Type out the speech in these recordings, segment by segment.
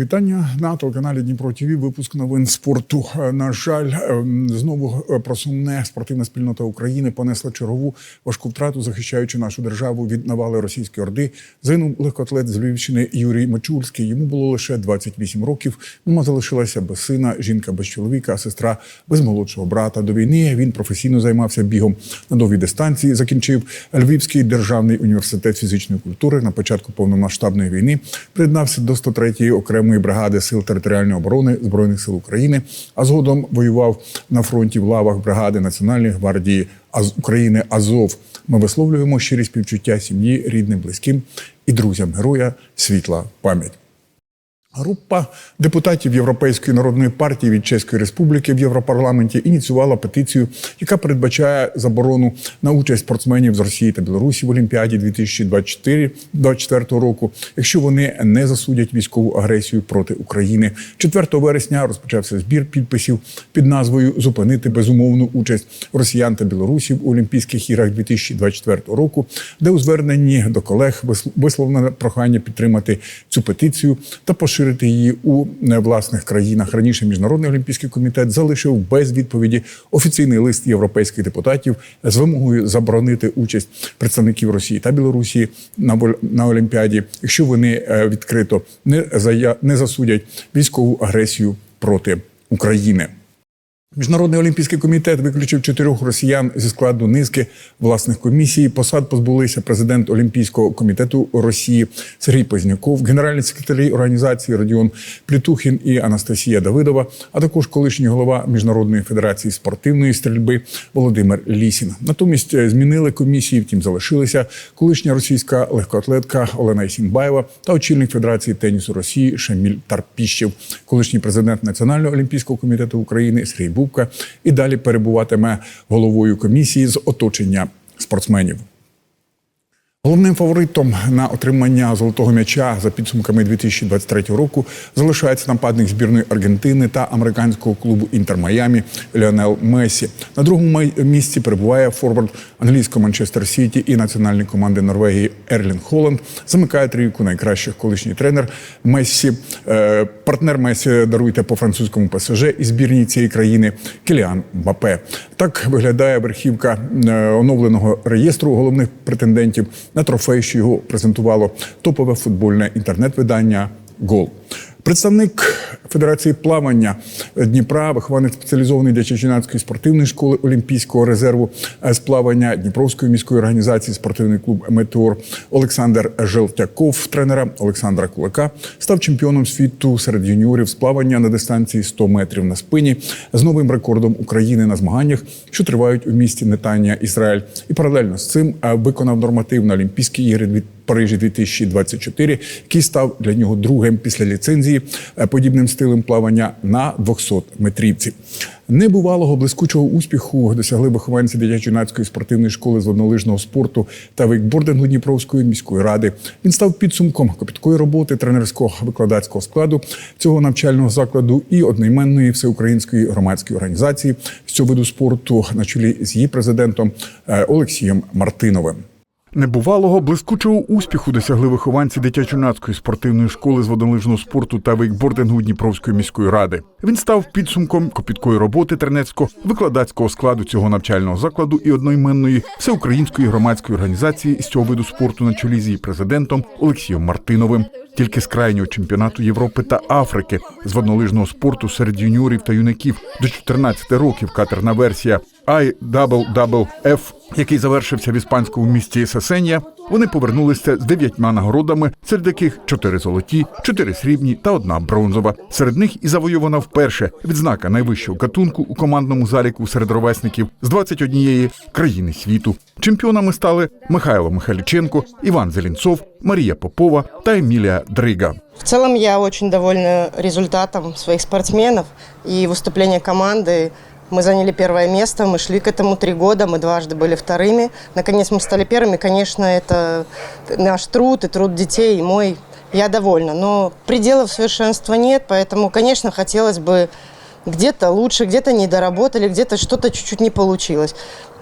вітання на телеканалі Дніпро ТВ. Випуск новин спорту. Е, На жаль, ем, знову е, просумне спортивна спільнота України понесла чергову важку втрату, захищаючи нашу державу від навали російської орди. Загинув легкоатлет з Львівщини Юрій Мачульський. Йому було лише 28 років. Мама залишилася без сина, жінка без чоловіка, сестра без молодшого брата. До війни він професійно займався бігом на довгій дистанції. Закінчив Львівський державний університет фізичної культури на початку повномасштабної війни. Приєднався до 103-ї окремої бригади сил територіальної оборони збройних сил України, а згодом воював на фронті в лавах бригади Національної гвардії України Азов. Ми висловлюємо щирі співчуття сім'ї, рідним, близьким і друзям героя. Світла пам'ять. Група депутатів Європейської народної партії від Чеської Республіки в Європарламенті ініціювала петицію, яка передбачає заборону на участь спортсменів з Росії та Білорусі в Олімпіаді 2024 року, якщо вони не засудять військову агресію проти України. 4 вересня розпочався збір підписів під назвою Зупинити безумовну участь росіян та білорусів у Олімпійських іграх 2024 року, де у зверненні до колег вис- висловлено прохання підтримати цю петицію та поширити її у е, власних країнах. Раніше міжнародний олімпійський комітет залишив без відповіді офіційний лист європейських депутатів з вимогою заборонити участь представників Росії та Білорусі на Олімпіаді, якщо вони е, відкрито не засудять військову агресію проти України. Міжнародний олімпійський комітет виключив чотирьох росіян зі складу низки власних комісій. Посад позбулися президент Олімпійського комітету Росії Сергій Позняков, генеральний секретарі організації Родіон Плітухін і Анастасія Давидова, а також колишній голова Міжнародної федерації спортивної стрільби Володимир Лісін. Натомість е, змінили комісії, втім залишилися колишня російська легкоатлетка Олена Ісінбаєва та очільник Федерації тенісу Росії Шаміль Тарпіщев, колишній президент Національного олімпійського комітету України Сергій Бубка і далі перебуватиме головою комісії з оточення спортсменів. Головним фаворитом на отримання золотого м'яча за підсумками 2023 року залишається нападник збірної Аргентини та американського клубу Інтер Майамі Ліонел Месі. На другому місці перебуває форвард англійського Манчестер Сіті і національної команди Норвегії Ерлін Холланд. Замикає трійку найкращих колишній тренер Месі. Е, партнер Месі даруйте по французькому ПСЖ і збірній цієї країни Кіліан Мбапе. Так виглядає верхівка е, оновленого реєстру головних претендентів на трофей, що його презентувало топове футбольне інтернет-видання Гол. Представник Федерації плавання Дніпра, вихованець спеціалізованої дитячо-юнацької спортивної школи Олімпійського резерву з плавання Дніпровської міської організації спортивний клуб Метеор Олександр Желтяков, тренера Олександра Кулака, став чемпіоном світу серед юніорів з плавання на дистанції 100 метрів на спині з новим рекордом України на змаганнях, що тривають у місті Нетанія, Ізраїль. І паралельно з цим виконав норматив на Олімпійські ігри Парижі 2024, який став для нього другим після ліцензії е, подібним стилем плавання на 200 метрівці. Небувалого блискучого успіху досягли вихованці дитячо-юнацької спортивної школи з воднолижного спорту та вейкбордингу Дніпровської міської ради. Він став підсумком копіткої роботи тренерського викладацького складу цього навчального закладу і одноіменної всеукраїнської громадської організації з цього виду спорту на чолі з її президентом е, Олексієм Мартиновим. Небувалого блискучого успіху досягли вихованці дитячо-юнацької спортивної школи з водолижного спорту та вейкбордингу Дніпровської міської ради. Він став підсумком копіткої роботи тренерського викладацького складу цього навчального закладу і одноіменної всеукраїнської громадської організації з цього виду спорту на чолі з її президентом Олексієм Мартиновим. Тільки з крайнього чемпіонату Європи та Африки з воднолижного спорту серед юніорів та юнаків до 14 років катерна версія IWWF, який завершився в іспанському місті Сесенія, вони повернулися з дев'ятьма нагородами, серед яких чотири золоті, чотири срібні та одна бронзова. Серед них і завойована вперше відзнака найвищого гатунку у командному заліку серед ровесників з 21 країни світу. Чемпіонами стали Михайло Михайліченко, Іван Зелінцов, Марія Попова та Емілія Дрига. В целом я очень довольна результатом своих спортсменов и выступления команды. Мы заняли первое место, мы шли к этому три года, мы дважды были вторыми. Наконец мы стали первыми. Конечно, это наш труд и труд детей, и мой. Я довольна, но пределов совершенства нет, поэтому, конечно, хотелось бы где-то лучше, где-то не доработали, где-то что-то чуть-чуть не получилось.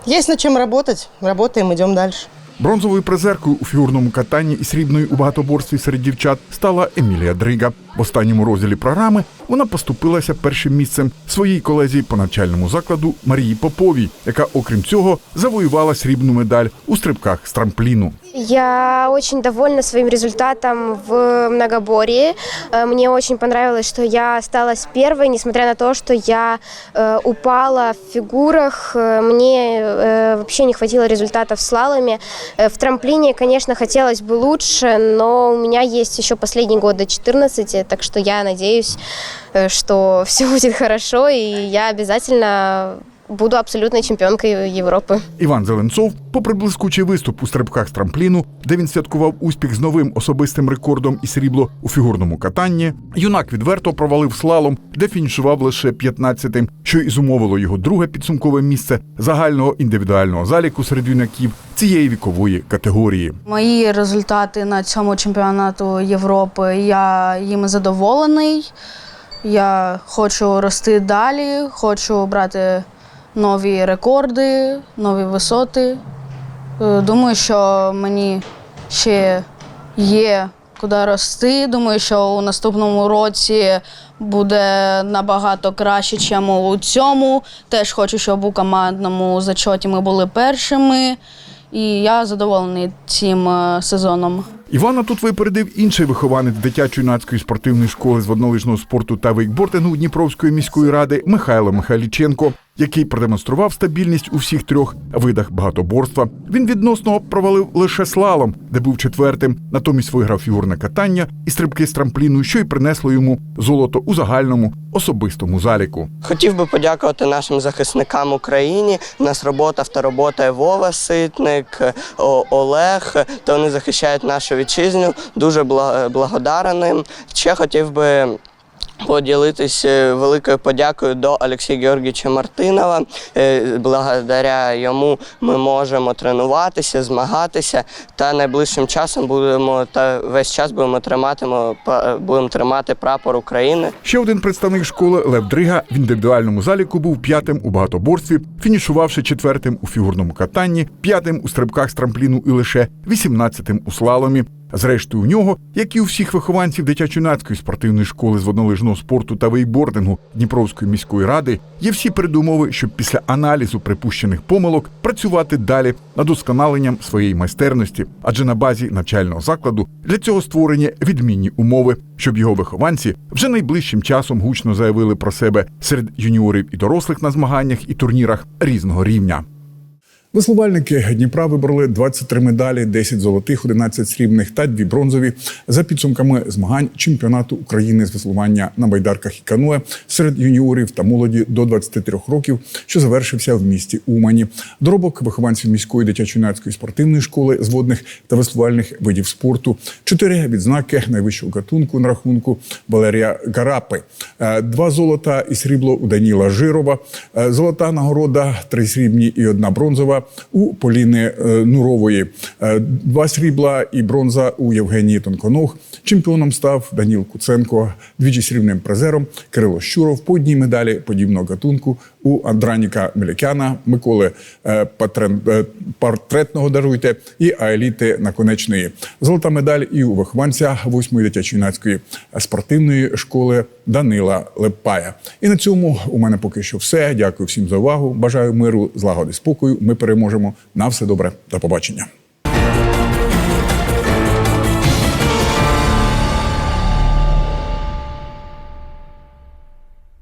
Есть над чем работать, работаем, идем дальше. Бронзовою призеркою у фігурному катанні і срібною у багатоборстві серед дівчат стала Емілія Дрига. В останньому розділі програми вона поступилася першим місцем своїй колезі по навчальному закладу Марії Поповій, яка, окрім цього, завоювала срібну медаль у стрибках з трампліну. Я очень довольна своим результатом в многоборье. Э, Мне очень понравилось, что я осталась первой, несмотря на то, что я э, упала в фигурах. Э, Мне э, вообще не хватило результата в слаломе. Э, В трамплине, конечно, хотелось бы лучше, но у меня есть еще последний год до 14, так что я надеюсь, э, что все будет хорошо, и я обязательно буду абсолютной чемпионкой Европы. Іван Зеленцов, попри блискучий виступ у стрибках з трампліну, де він святкував успіх з новим особистим рекордом і срібло у фігурному катанні, юнак відверто провалив слалом, де фінішував лише 15-тим, що і зумовило його друге підсумкове місце загального індивідуального заліку серед юнаків цієї вікової категорії. Мої результати на цьому чемпіонату Європи я їм задоволений. Я хочу рости далі, хочу брати нові рекорди, нові висоти. Е, Думаю, що мені ще є куди рости. Думаю, що у наступному році буде набагато краще, ніж у цьому. Теж хочу, щоб у командному зачоті ми були першими. І я задоволений цим е, сезоном. Івана тут випередив інший вихованець дитячо-юнацької спортивної школи з воднолижного спорту та вейкбордингу Дніпровської міської ради Михайло Михайліченко, який продемонстрував стабільність у всіх трьох видах багатоборства. Він відносно провалив лише слалом, де був четвертим. Натомість виграв фігурне катання і стрибки з трампліну, що й принесло йому золото у загальному особистому заліку. Хотів би подякувати нашим захисникам України. У нас робота та робота Вова Ситник, Олег. Та вони захищають нашу вітчизню. Дуже бла- благодарен. Ще хотів би. Поділитись е, великою подякою до Олексія Георгійовича Мартинова. Е, Благодаря йому ми можемо тренуватися, змагатися та найближчим часом будемо та весь час будемо триматимо будемо тримати прапор України. Ще один представник школи Лев Дрига в індивідуальному заліку був п'ятим у багатоборстві, фінішувавши четвертим у фігурному катанні, п'ятим у стрибках з трампліну і лише вісімнадцятим у слаломі. Зрештою, у нього, як і у всіх вихованців дитячо-юнацької спортивної школи з воднолижного спорту та вейкбордингу Дніпровської міської ради, є всі передумови, щоб після аналізу припущених помилок працювати далі над удосконаленням своєї майстерності, адже на базі навчального закладу для цього створені відмінні умови, щоб його вихованці вже найближчим часом гучно заявили про себе серед юніорів і дорослих на змаганнях і турнірах різного рівня. Веслувальники Дніпра вибороли 23 медалі, 10 золотих, 11 срібних та 2 бронзові за підсумками змагань чемпіонату України з веслування на байдарках і каноe серед юніорів та молоді до 23 років, що завершився в місті Умані. Доробок вихованців міської дитячо-юнацької спортивної школи з водних та веслувальних видів спорту. Чотири відзнаки найвищого гатунку на рахунку Валерія Гарапи, Е, два золота і срібло у Даніла Жирова, Е, золота нагорода, три срібні і одна бронзова у Поліни е, Нурової, Е, два срібла і бронза у Євгенії Тонконог. Чемпіоном став Даніл Куценко, двічі срібним призером Кирило Щуров, по одній медалі подібного гатунку у Андраніка Мелякяна, Миколи е, Патрен, портретного даруйте і Аеліти Наконечної. Золота медаль і у вихованця восьмої дитячо-юнацької спортивної школи Данила Лепая. І на цьому у мене поки що все. Дякую всім за увагу. Бажаю миру, злагоди, спокою. Ми переможемо. На все добре. До побачення.